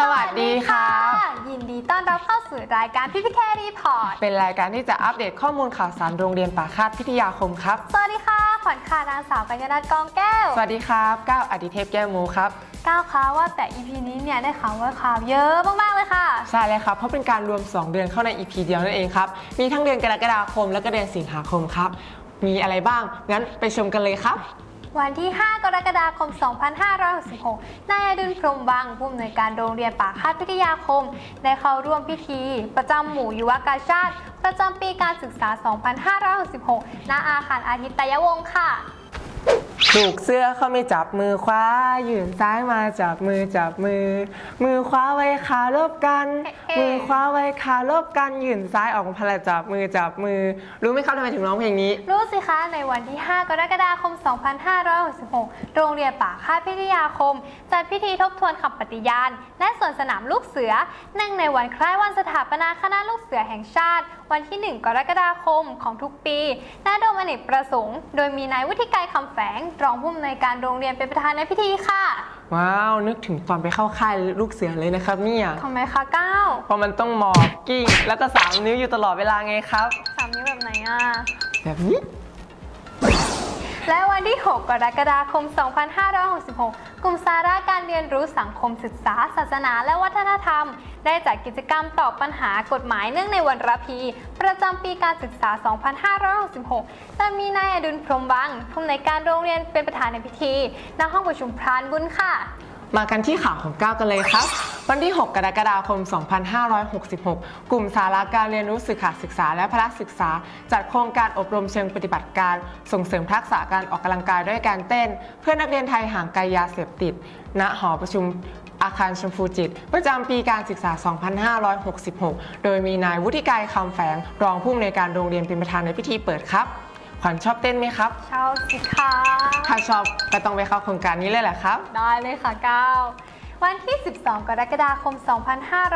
สวัสดีค่ะ ยินดีต้อนรับเข้าสู่รายการพี่พี่แครีพอร์ตเป็นรายการที่จะอัปเดตข้อมูลข่าวสารโรงเรียนป่าคาดพิทยาคมครับ สวัสดีค่ะ ขวัญค่ะนางสาวกัญญาณัฐกองแก้ว สวัสดีครับก้าวอดิเทพแก้วมูครับก้าวคะว่าแต่ EP นี้เนี่ยได้ข่าวว่าข่าวเยอะมากๆเลยค่ะ ใช่เลยครับ เพราะเป็นการรวม 2 เดือนเข้าใน EP เดียวนั่นเองครับ มีทั้งเดือนกรกฎาคมและก็เดือนสิงหาคมครับ มีอะไรบ้าง งั้นไปชมกันเลยครับ วันที่ 5 กรกฎาคม 2566 นายอดุลพรมวังผู้อำนวยการโรงเรียนป่าคาดพิทยาคม ได้เข้าร่วมพิธี ประจำหมู่ยุวกาชาติ ประจำปีการศึกษา 2566 ณ อาคารอาทิตยวงศ์ค่ะ ถูกเสื้อเข้าไม่จับมือคว้ายืนซ้ายมาจับมือจับมือ มือคว้าไว้ขาลบกันเอ๊ะมือคว้าไว้ขาลบกันยืนซ้ายออกมาพลจับมือจับมือ รู้ไหมครับทำไมถึงร้องเพลงนี้ รู้สิคะในวันที่ 5 กรกฎาคม 2566 โรงเรียนป่าค่ายพิทยาคม จัดพิธีทบทวนคำปฏิญาณ และสวนสนามลูกเสือเนื่องในวันคล้ายวันสถาปนาคณะลูกเสือแห่งชาติ วันที่ 1 กรกฎาคมของทุกปีณโดมอเนกประสงค์ โดยมีนายวุฒิไกรคำแฝงรองผู้อำนวยการโรงเรียนเป็นประธานในพิธีค่ะ ว้าว นึกถึงตอนไปเข้าค่ายลูกเสือเลยนะครับเนี่ยทำไมคะก้าวเพราะมันต้องหมอบกิ้ง แล้วก็สามนิ้วอยู่ตลอดเวลาไงครับ สามนิ้วแบบไหนอะ แบบนี้ และวันที่ 6 กรกฎาคม 2566 กลุ่มสาระการเรียนรู้สังคมศึกษา ศาสนา และวัฒนธรรม ได้จัดกิจกรรมตอบปัญหากฎหมายเนื่องในวันระพี ประจำปีการศึกษา 2566โดยมีนายอดุลพรมวังผู้อำนวยการโรงเรียนเป็นประธานในพิธีณห้องประชุมพรานบุญค่ะ มากันที่ข่าวของก้าวกันเลยครับ วันที่ 6 กรกฎาคม 2566 กลุ่มสาระการเรียนรู้สื่อขาศึกษาและพละศึกษา จัดโครงการอบรมเชิงปฏิบัติการ ส่งเสริมทักษะการออกกำลังกายด้วยการเต้น เพื่อนักเรียนไทยห่างไกลยาเสพติด ณ หอประชุมอาคารชมพูจิต ประจำปีการศึกษา 2566 โดยมีนายวุฒิไกรคำแฝง รองผู้อำนวยการโรงเรียนเป็นประธานในพิธีเปิดครับ ขวัญชอบเต้นไหมครับเช้าสิคะถ้าชอบก็ต้องไปเข้าโครงการนี้เลยแหละครับ ได้เลยค่ะก้าว วันที่ 12 กรกฎาคม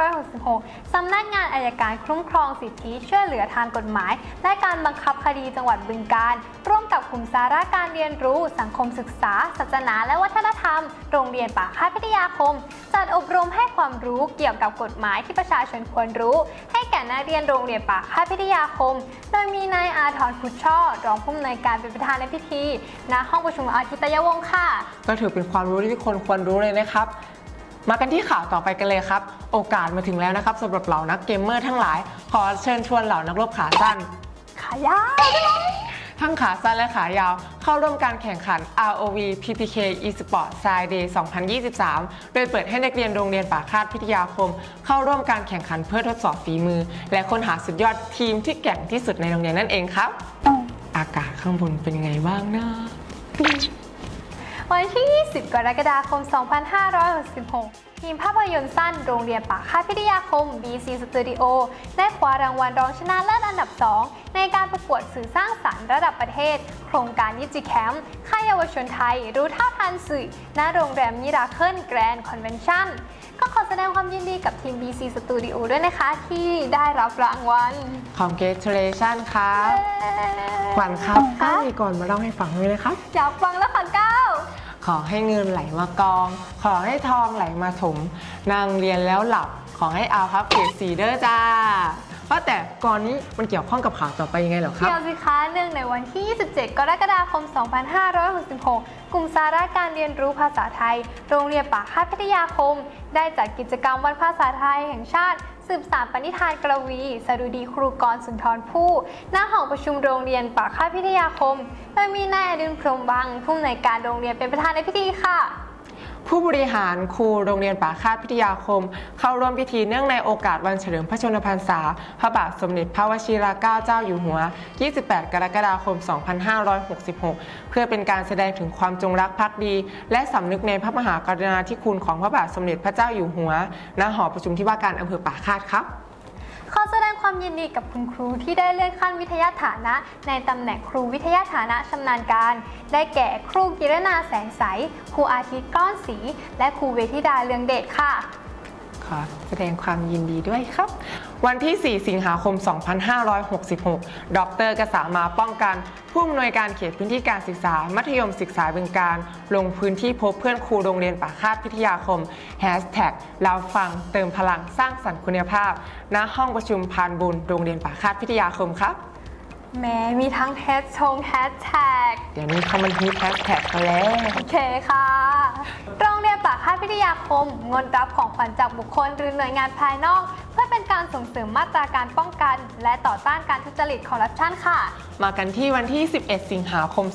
2566 สำนักงานอายการคุ้มครองสิทธิช่วยเหลือทางกฎหมาย และการบังคับคดีจังหวัดบึงกาฬร่วมกับกลุ่มสาระการเรียนรู้ สังคมศึกษา ศาสนาและวัฒนธรรม โรงเรียนป่าค่ายพิทยาคม จัดอบรมให้ความรู้เกี่ยวกับกฎหมายที่ประชาชนควรรู้ ให้แก่นักเรียนโรงเรียนป่าค่ายพิทยาคม โดยมีนายอาทรพุทธช่อ รองผู้อำนวยการเป็นประธานในพิธีณห้องประชุมอาทิตยวงศ์ค่ะ ก็ถือเป็นความรู้ที่ทุกคนควรรู้เลยนะครับ มากันที่ข่าวต่อไปกันเลยครับ โอกาสมาถึงแล้วนะครับสำหรับเหล่านักเกมเมอร์ทั้งหลาย ขอเชิญชวนเหล่านักรบขาสั้น ขายาวใช่ไหมทั้งขาสั้นและขายาว เข้าร่วมการแข่งขัน ROV PTK eSport s i d a y 2023 โดยเปิดให้นักเรียนโรงเรียนป่าคาดพิทยาคม เข้าร่วมการแข่งขันเพื่อทดสอบฝีมือ และค้นหาสุดยอดทีมที่แกร่งที่สุดในโรงเรียนนั่นเองครับ อากาศข้างบนเป็นยังไงบ้างนะ วันที่ 20 กรกฎาคม 2566 ทีมภาพยนตร์สั้นโรงเรียนป่าค่ายพิทยาคม BC Studio ได้คว้ารางวัลรองชนะเลิศอันดับ 2 ในการประกวดสื่อสร้างสรรค์ระดับประเทศ โครงการยิจิแคมป์ค่ายเยาวชนไทย รู้เท่าทันสื่อณโรงแรมมิราเคิลแกรนด์คอนเวนชั่นก็ขอแสดงความยินดีกับทีม BC Studio ด้วยนะคะที่ได้รับรางวัล Congratulation ครับขวัญครับก้าวมีก่อนมาเล่าให้ฟังด้วยนะครับ อยากฟังแล้วค่ะก้าว ขอให้เงินไหลมากอง ขอให้ทองไหลมาถมนางเรียนแล้วหลับ ขอให้เอาครับเกรดสีเด้อจ้าว่าแต่ก่อนนี้มันเกี่ยวข้องกับข่าวต่อไปยังไงเหรอครับเที่ยวสิคะเนื่องในวันที่ 27 กรกฎาคม 2566 กลุ่มสาระการเรียนรู้ภาษาไทย โรงเรียนป่าค่ายพิทยาคม ได้จัดกิจกรรมวันภาษาไทยแห่งชาติ สืบสารปณิธานกระวี สรุดีครูกรสุนทรผู้ หน้าหอประชุมโรงเรียนป่าค่ายพิทยาคม โดยมีนายอดุลพรมวังผู้อำนวยการโรงเรียนเป็นประธานในพิธีค่ะ ผู้บริหารครูโรงเรียนป่าคาดพิทยาคม เข้าร่วมพิธีเนื่องในโอกาสวันเฉลิมพระชนมพรรษา พระบาทสมเด็จพระวชิรเกล้าเจ้าอยู่หัว 28 กรกฎาคม 2566 เพื่อเป็นการแสดงถึงความจงรักภักดี และสำนึกในพระมหากรุณาธิคุณของพระบาทสมเด็จพระเจ้าอยู่หัว ณ หอประชุมที่ว่าการอำเภอป่าคาดครับขอแสด ความยินดีกับคุณครูที่ได้เลื่อนขั้นวิทยาฐานะ ในตำแหน่งครูวิทยาฐานะชำนาญการ ได้แก่ครูกิรนาแสงใส ครูอาทิตย์ก้อนสี และครูเวทิดาเลืองเดชค่ะ ขอแสดงความยินดีด้วยครับ วันที่ 4 สิงหาคม 2566 ดรกษามาป้องกันผู้อำนวยการเขตพื้นที่การศึกษา มัธยมศึกษาบึงการ ลงพื้นที่พบเพื่อนครูโรงเรียนปากคาดพิทยาคมแฮชแท็กเราฟังเติมพลังสร้างสรรค์คุณภาพ ณ ห้องประชุมพานบุญโรงเรียนปากคาดพิทยาคมครับแหมมีทั้งแฮชชงแฮชแท็กเดี๋ยวนี้เขามันฮิตแฮชแท็กกันแล้ว โอเคค่ะ โรงเรียนปากคาดพิทยาคมงดรับของขวัญจากบุคคลหรือหน่วยงานภายนอก เพื่อเป็นการส่งเสริมมาตราการป้องกัน และต่อต้านการทุจริตคอร์รัปชันค่ะ มากันที่วันที่ 11 สิงหาคม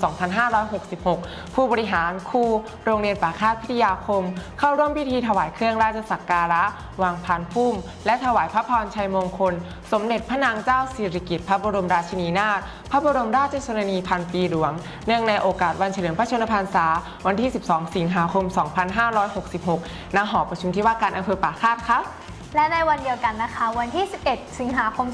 2566 ผู้บริหารครูโรงเรียนป่ากคาพิทยาคม เข้าร่วมพิธีถวายเครื่องราชสักการะ วางพานพุ่ม และถวายพระพรชัยมงคล สมเด็จพระนางเจ้าสิริกิติ์พระบรมราชินีนาถพระบรมราชชนนีพันปีหลวง เนื่องในโอกาสวันเฉลิมพระชนมพรรษา วันที่ 12 สิงหาคม 2566 ณ หอประชุมที่ว่าการอำเภอป่าคาดครับ และในวันเดียวกันนะคะ วันที่ 11 สิงหาคม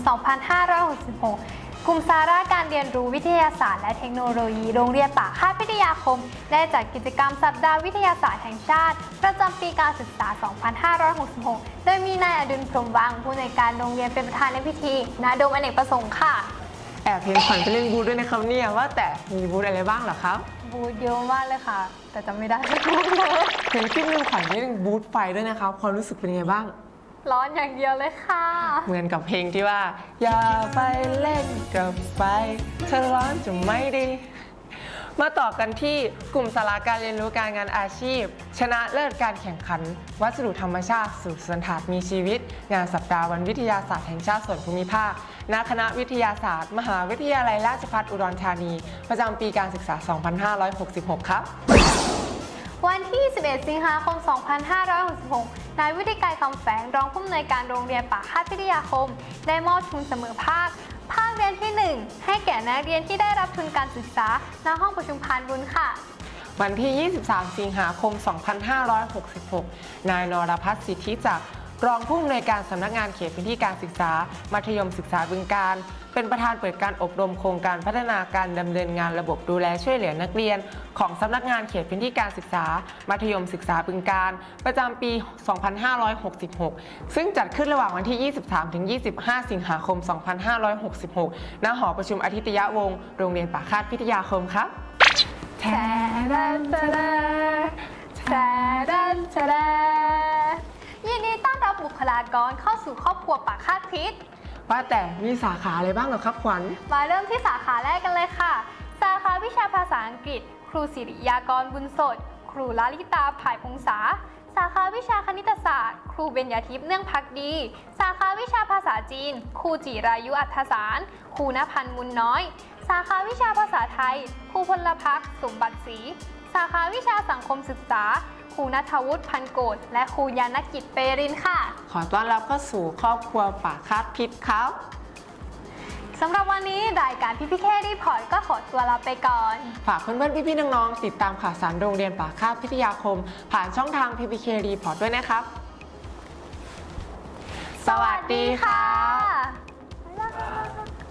2566กลุ่มสาระการเรียนรู้วิทยาศาสตร์และเทคโนโลยีโรงเรียนปากคาดวิทยาคม ได้จัดกิจกรรมสัปดาห์วิทยาศาสตร์แห่งชาติ ประจำปีการศึกษา 2566 โดยมีนายอดุลพรหมวังผู้ในวยการโรงเรียนเป็นประธานในพิธีณโดมอเนกประสงค์ค่ะ แอบเห็นขวัญไปเล่นบูธด้วยนะครับเนี่ยว่าแต่มีบูธอะไรบ้างเหรอครับ บูธเยอะมากเลยค่ะ แต่จำไม่ได้สักบูธเลยเห็นคลิปหนึงขวัญเล่นบูธไฟด้วยนะครับความรู้สึกเป็นยังไงบ้าง ร้อนอย่างเดียวเลยค่ะ เหมือนกับเพลงที่ว่า อย่าไปเล่นกับไฟถ้าร้อนจะไม่ดี มาต่อกันที่กลุ่มสาระการเรียนรู้การงานอาชีพ ชนะเลิศการแข่งขัน วัสดุธรรมชาติสู่สันถาดมีชีวิต งานสัปดาห์วันวิทยาศาสตร์แห่งชาติส่วนภูมิภาคณคณะวิทยาศาสตร์ มหาวิทยาลัยราชภัฏอุดรธานี ประจำปีการศึกษา 2566 ครับ วันที่ 11 สิงหาคม 2566 นายวิทิไกรคำแฝงรองผู้อำนวยการโรงเรียนป่ากคาพิทยาคม ได้มอบทุนเสมอภาค ภาคเรียนที่ 1 ให้แก่นักเรียนที่ได้รับทุนการศึกษาณห้องประชุมพานบุญค่ะ วันที่ 23 สิงหาคม 2566 นายนรพัฒน์สิทธิจักร รองผู้อำนวยการสำนักงานเขตพื้นที่การศึกษา มัธยมศึกษาบึงการ เป็นประธานเปิดการอบรมโครงการพัฒนาการดำเนินงานระบบดูแลช่วยเหลือนักเรียน ของสำนักงานเขตพื้นที่การศึกษา มัธยมศึกษาบึงการ ประจำปี 2566 ซึ่งจัดขึ้นระหว่างวันที่ 23-25 สิงหาคม 2566 ณ หอประชุมอาทิตยวงศ์โรงเรียนป่าคาดพิทยาคมครับแทดันแทดันแทดันแทดันยินดีต้อนรั บบุคลากรเข้าสู่ครอบครัวปากคาดพิษว่าแต่มีสาขาอะไรบ้างเหรอครับขวัญ มาเริ่มที่สาขาแรกกันเลยค่ะ สาขาวิชาภาษาอังกฤษ ครูสิริยากรบุญสด ครูลลิตาผายพงษา สาขาวิชาคณิตศาสตร์ ครูเบญญาทิพย์เนื่องพักดี สาขาวิชาภาษาจีน ครูจิรายุอัธสาร ครูณพันธ์มุนน้อย สาขาวิชาภาษาไทย ครูพลพักษ์สมบัติศรี สาขาวิชาสังคมศึกษา ครูนัทวุฒิพันโกดและครูยานกิจเปรินค่ะ ขอต้อนรับเข้าสู่ครอบครัวป่าคาดพิษครับสำหรับวันนี้รายการพี่พี่เครีพอร์ตก็ขอตัวลาไปก่อน ฝากเพื่อนๆพี่ๆน้องๆติดตามข่าวสารโรงเรียนป่าคาดพิทยาคม ผ่านช่องทาง PPK Report ด้วยนะครับ สวัสดีค่ะ